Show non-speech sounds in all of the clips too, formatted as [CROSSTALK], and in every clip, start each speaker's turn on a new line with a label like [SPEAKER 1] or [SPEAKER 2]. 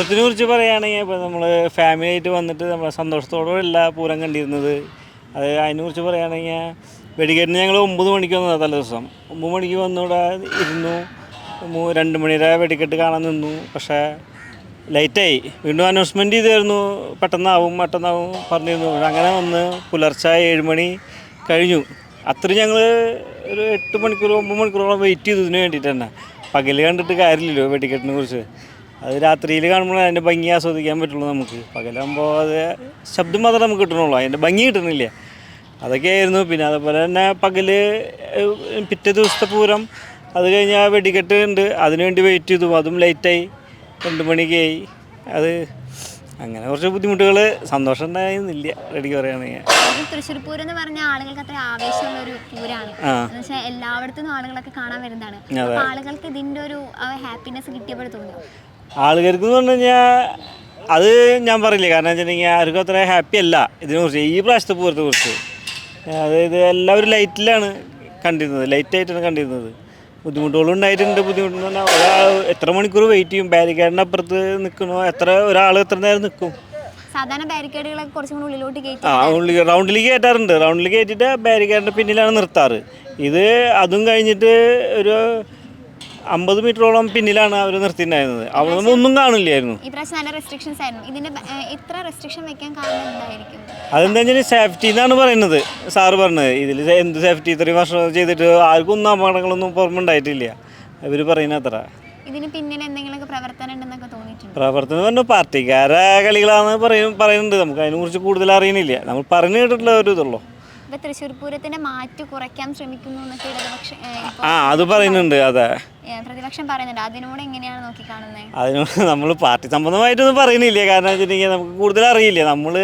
[SPEAKER 1] പൂരത്തിനെ കുറിച്ച് പറയുകയാണെങ്കിൽ ഇപ്പോൾ നമ്മൾ ഫാമിലി ആയിട്ട് വന്നിട്ട് നമ്മൾ സന്തോഷത്തോടെയല്ല പൂരം കണ്ടിരുന്നത്. അത് അതിനെക്കുറിച്ച് പറയുകയാണെങ്കിൽ വെടിക്കെട്ടിന് ഞങ്ങൾ ഒമ്പത് മണിക്ക് വന്നതാണ് തലേ ദിവസം ഒമ്പത് മണിക്ക് വന്നിവിടെ ഇരുന്നു. രണ്ട് മണിയുടെ വെടിക്കെട്ട് കാണാൻ നിന്നു. പക്ഷേ ലൈറ്റായി വീണ്ടും അനൗൺസ്മെന്റ് ചെയ്തായിരുന്നു. പെട്ടെന്നാവും പെട്ടെന്നാവും പറഞ്ഞിരുന്നു. അങ്ങനെ വന്ന് പുലർച്ചെ ഏഴ് മണി കഴിഞ്ഞു. അത്രയും ഞങ്ങൾ ഒരു എട്ട് മണിക്കൂർ ഒമ്പത് മണിക്കൂറോളം വെയിറ്റ് ചെയ്തു ഇതിന് വേണ്ടിയിട്ട് തന്നെ. പകൽ കണ്ടിട്ട് കാര്യമില്ലല്ലോ വെടിക്കെട്ടിനെ കുറിച്ച് അത് രാത്രിയിൽ കാണുമ്പോൾ അതിന്റെ ഭംഗി ആസ്വദിക്കാൻ പറ്റുള്ളൂ നമുക്ക്. പകലാകുമ്പോൾ അത് ശബ്ദം മാത്രമേ നമുക്ക് കിട്ടണുള്ളൂ. അതിന്റെ ഭംഗി കിട്ടണില്ല. അതൊക്കെയായിരുന്നു പിന്നെ അതുപോലെ തന്നെ പകൽ പിറ്റേ ദിവസത്തെ പൂരം അത് കഴിഞ്ഞാൽ വെടിക്കെട്ട് ഉണ്ട് അതിനുവേണ്ടി വെയിറ്റ് ചെയ്തു. അതും ലേറ്റായി രണ്ട് മണിക്കായി അത് അങ്ങനെ കുറച്ച് ബുദ്ധിമുട്ടുകൾ സന്തോഷം ഉണ്ടായിരുന്നില്ല റെഡിക്ക് പറയുകയാണെങ്കിൽ
[SPEAKER 2] തൃശ്ശൂർ പൂരം എന്ന് പറഞ്ഞ ആളുകൾക്ക് അത്ര ആവേശമുള്ള ഒരു പൂരാണ് എല്ലായിടത്തും ആളുകളൊക്കെ കാണാൻ വരുന്നതാണ്. ആളുകൾക്ക് ഇതിന്റെ ഒരു ഹാപ്പിനെസ് കിട്ടിയപ്പോൾ തോന്നുന്നു
[SPEAKER 1] ആളുകൾക്ക് എന്ന് പറഞ്ഞു കഴിഞ്ഞാൽ അത് ഞാൻ പറയില്ല കാരണം വെച്ചിട്ടുണ്ടെങ്കിൽ ആർക്കും അത്ര ഹാപ്പി അല്ല ഇതിനെക്കുറിച്ച് ഈ പ്രാവശ്യത്തെ പൂരത്തെ കുറിച്ച്. അതായത് എല്ലാവരും ലൈറ്റിലാണ് കണ്ടിരുന്നത് ലൈറ്റായിട്ടാണ് കണ്ടിരുന്നത്. ബുദ്ധിമുട്ടുകളും ഉണ്ടായിട്ടുണ്ട് ബുദ്ധിമുട്ടെന്ന് പറഞ്ഞാൽ ഒരാൾ എത്ര മണിക്കൂർ വെയിറ്റ് ചെയ്യും? ബാരിക്കേഡിന്റെ അപ്പുറത്ത് നിൽക്കണോ എത്ര ഒരാൾ എത്ര നേരം നിൽക്കും
[SPEAKER 2] സാധാരണ ബാരിക്കേഡുകളൊക്കെ കുറച്ചും ഉള്ളിലോട്ട്
[SPEAKER 1] ആ ഉള്ളിൽ റൗണ്ടിലേക്ക് കയറ്റാറുണ്ട് റൗണ്ടിലേക്ക് കയറ്റിയിട്ട് ബാരിക്കേഡിന്റെ പിന്നിലാണ് നിർത്താറ്. ഇത് അതും കഴിഞ്ഞിട്ട് ഒരു അമ്പത് മീറ്ററോളം പിന്നിലാണ് അവർ നിർത്തിയിട്ടുണ്ടായിരുന്നത്. അവിടെ നിന്ന് ഒന്നും കാണില്ലായിരുന്നു.
[SPEAKER 2] നല്ല റെസ്ട്രിക്ഷൻസ് ആയിരുന്നു. ഇതിന്റെ ഇത്ര റെസ്ട്രിക്ഷൻ വെക്കാൻ കാരണം എന്തായിരിക്കും?
[SPEAKER 1] അതെന്താ വെച്ചാൽ സേഫ്റ്റി എന്നാണ് പറയുന്നത്. സാറ് പറഞ്ഞത്. ഇതിൽ എന്ത് സേഫ്റ്റി ഇത്രയും വർഷം ചെയ്തിട്ട് ആർക്കും ഒന്നും അപകടങ്ങളൊന്നും പുറമെ ഉണ്ടായിട്ടില്ല. ഇവർ പറയുന്ന അത്ര.
[SPEAKER 2] ഇതിന് പിന്നിൽ എന്തെങ്കിലുമൊക്കെ പ്രവർത്തനം ഉണ്ടെന്നൊക്കെ തോന്നിയിട്ടുണ്ട്?
[SPEAKER 1] പ്രവർത്തനം പാർട്ടിക്കാരെ കളികളാണെന്ന് പറയും പറയുന്നുണ്ട്. നമുക്ക് അതിനെക്കുറിച്ച് കൂടുതൽ അറിയണില്ല. നമ്മൾ പറഞ്ഞു കേട്ടിട്ടുള്ള ഒരു ഇതുള്ളൂ.
[SPEAKER 2] ഇപ്പൊ തൃശ്ശൂർ പൂരത്തിന്റെ മാറ്റ് കുറയ്ക്കാൻ ശ്രമിക്കുന്നു എന്നൊക്കെ ഇടതുപക്ഷ
[SPEAKER 1] ആ അത് പറയുന്നുണ്ട്. അതെ.
[SPEAKER 2] പ്രതിപക്ഷം പറയുന്നുണ്ട് അതിനോട് എങ്ങനെയാണ് നോക്കിക്കാണുന്നത്
[SPEAKER 1] അതിനോട് [LAUGHS] നമ്മൾ പാർട്ടി സംബന്ധമായിട്ടൊന്നും പറയുന്നില്ല. കാരണം വെച്ചിട്ടുണ്ടെങ്കിൽ നമുക്ക് കൂടുതൽ അറിയില്ല. നമ്മൾ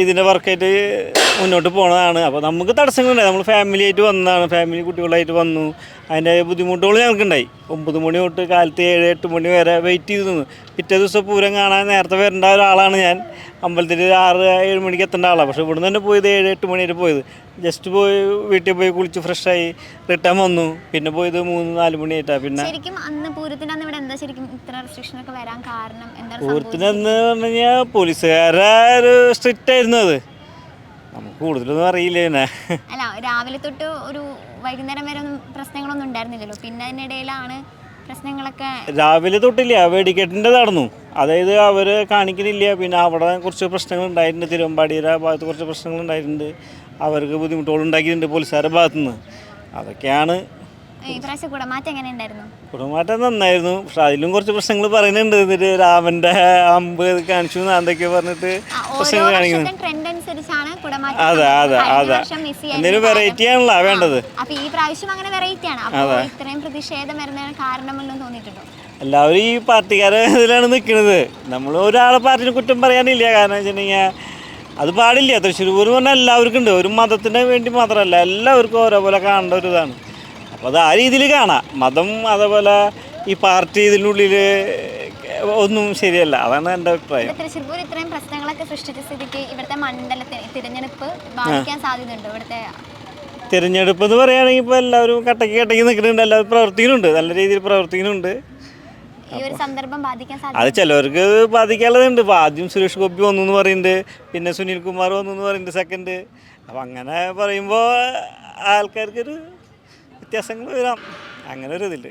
[SPEAKER 1] ഇതിന്റെ വർക്കായിട്ട് മുന്നോട്ട് പോണതാണ്. അപ്പോൾ നമുക്ക് തടസ്സങ്ങളുണ്ടായി. നമ്മൾ ഫാമിലി ആയിട്ട് വന്നതാണ്. ഫാമിലി കുട്ടികളായിട്ട് വന്നു. അതിന്റെ ബുദ്ധിമുട്ടുകൾ ഞങ്ങൾക്കുണ്ടായി. ഒമ്പത് മണി തൊട്ട് കാലത്ത് ഏഴ് എട്ട് മണി വരെ വെയിറ്റ് ചെയ്ത് നിന്നു. പിറ്റേ ദിവസം പൂരം കാണാൻ നേരത്തെ വരേണ്ട ഒരാളാണ് ഞാൻ. അമ്പലത്തിൽ ആറ് ഏഴ് മണിക്ക് എത്തേണ്ട ആളാണ് പക്ഷേ ഇവിടുന്ന് തന്നെ പോയത് ഏഴ് എട്ട് മണി വരെ പോയത്. ജസ്റ്റ് പോയി വീട്ടിൽ പോയി കുളിച്ച് ഫ്രഷായി റിട്ടേൺ വന്നു. പിന്നെ പോയത് മൂന്ന് നാല് മണിയായിട്ടാണ് പിന്നെ
[SPEAKER 2] ശരിക്കും അന്ന് പൂരത്തിന്റെ അന്ന് ഇവിടെ എന്താ ശരിക്കും ഇത്ര റെസ്ട്രിക്ഷൻ ഒക്കെ വരാൻ കാരണം? എന്താണ്
[SPEAKER 1] പൂരത്തിനെന്ന് പറഞ്ഞു കഴിഞ്ഞാൽ പോലീസുകാരെ ഒരു സ്ട്രിക്റ്റ് ആയിരുന്നു അത്. കൂടുതലൊന്നും അറിയില്ല
[SPEAKER 2] അല്ല രാവിലെ തൊട്ട് ഒരു വൈകുന്നേരം വരെ ഒന്നും പ്രശ്നങ്ങളൊന്നും ഉണ്ടായിരുന്നില്ലല്ലോ? പിന്നെ അതിനിടയിലാണ് പ്രശ്നങ്ങളൊക്കെ
[SPEAKER 1] രാവിലെ തൊട്ടില്ല വെടിക്കെട്ടിന്റെ നടന്നു. അതായത് അവർ കാണിക്കുന്നില്ല പിന്നെ അവിടെ കുറച്ച് പ്രശ്നങ്ങൾ ഉണ്ടായിട്ടുണ്ട്. തിരുവമ്പാടിയുടെ ഭാഗത്ത് കുറച്ച് പ്രശ്നങ്ങൾ ഉണ്ടായിട്ടുണ്ട്. അവർക്ക് ബുദ്ധിമുട്ടുകൾ ഉണ്ടാക്കിയിട്ടുണ്ട് പോലീസുകാരുടെ ഭാഗത്തുനിന്ന്. അതൊക്കെയാണ്
[SPEAKER 2] കുടമാറ്റം
[SPEAKER 1] നന്നായിരുന്നു. പക്ഷെ അതിലും കുറച്ച് പ്രശ്നങ്ങൾ പറയുന്നുണ്ട്. എന്നിട്ട് രാമന്റെ അമ്പ് കാണിച്ചു എന്നൊക്കെ എന്തൊക്കെയോ പറഞ്ഞിട്ട് പ്രശ്നങ്ങൾ കാണിക്കുന്നു.
[SPEAKER 2] കുടമാറ്റം
[SPEAKER 1] അതെ അതെ അതെ. എന്തെങ്കിലും വെറൈറ്റി ആണല്ലോ വേണ്ടത്.
[SPEAKER 2] അപ്പൊ ഈ പ്രാവശ്യം അങ്ങനെ വെറൈറ്റി ആണ്. അപ്പൊ ഇത്രയും പ്രതിഷേധം വരുന്നതിന് കാരണമുണ്ടെന്ന് തോന്നിയിട്ടുണ്ടോ?
[SPEAKER 1] എല്ലാവരും ഈ പാർട്ടിക്കാരെ ഇതിലാണ് നിൽക്കുന്നത്. നമ്മൾ ഒരാളെ പാർട്ടിനെ കുറ്റം പറയാനില്ല. കാരണം വെച്ചിട്ടുണ്ടെങ്കിൽ അത് പാടില്ല. തൃശ്ശൂർ പൂരം പറഞ്ഞാൽ എല്ലാവർക്കും ഉണ്ട്. ഒരു മതത്തിന് വേണ്ടി മാത്രമല്ല എല്ലാവർക്കും ഓരോപോലെ കാണേണ്ട ഒരു ഇതാണ്. അപ്പോൾ അത് ആ രീതിയിൽ കാണാം. മതം അതേപോലെ ഈ പാർട്ടി ഇതിനുള്ളിൽ ഒന്നും ശരിയല്ല. അതാണ് എന്റെ അഭിപ്രായം.
[SPEAKER 2] തൃശ്ശൂർ ഇത്രയും പ്രശ്നങ്ങളൊക്കെ സൃഷ്ടിച്ച സ്ഥിതിക്ക് ഇവിടുത്തെ മണ്ഡലത്തിന് തിരഞ്ഞെടുപ്പ് ബാധിക്കാൻ സാധ്യതയുണ്ടോ ഇവിടുത്തെ?
[SPEAKER 1] തിരഞ്ഞെടുപ്പ് എന്ന് പറയുകയാണെങ്കിൽ ഇപ്പോൾ എല്ലാവരും കട്ടക്ക് കട്ടക്ക് നിൽക്കുന്നുണ്ട്. എല്ലാവരും പ്രവർത്തിക്കുന്നുണ്ട്. നല്ല രീതിയിൽ പ്രവർത്തിക്കുന്നുണ്ട്. അത് ചിലവർക്ക് ബാധിക്കാനുള്ളതുണ്ട്. ഇപ്പോൾ ആദ്യം സുരേഷ് ഗോപി വന്നു എന്ന് പറയുന്നുണ്ട്. പിന്നെ സുനിൽ കുമാർ വന്നു എന്ന് പറയുന്നുണ്ട് സെക്കൻഡ് അപ്പം അങ്ങനെ പറയുമ്പോൾ ആൾക്കാർക്കൊരു വ്യത്യാസങ്ങൾ വരാം. അങ്ങനെ ഒരു ഇതിൽ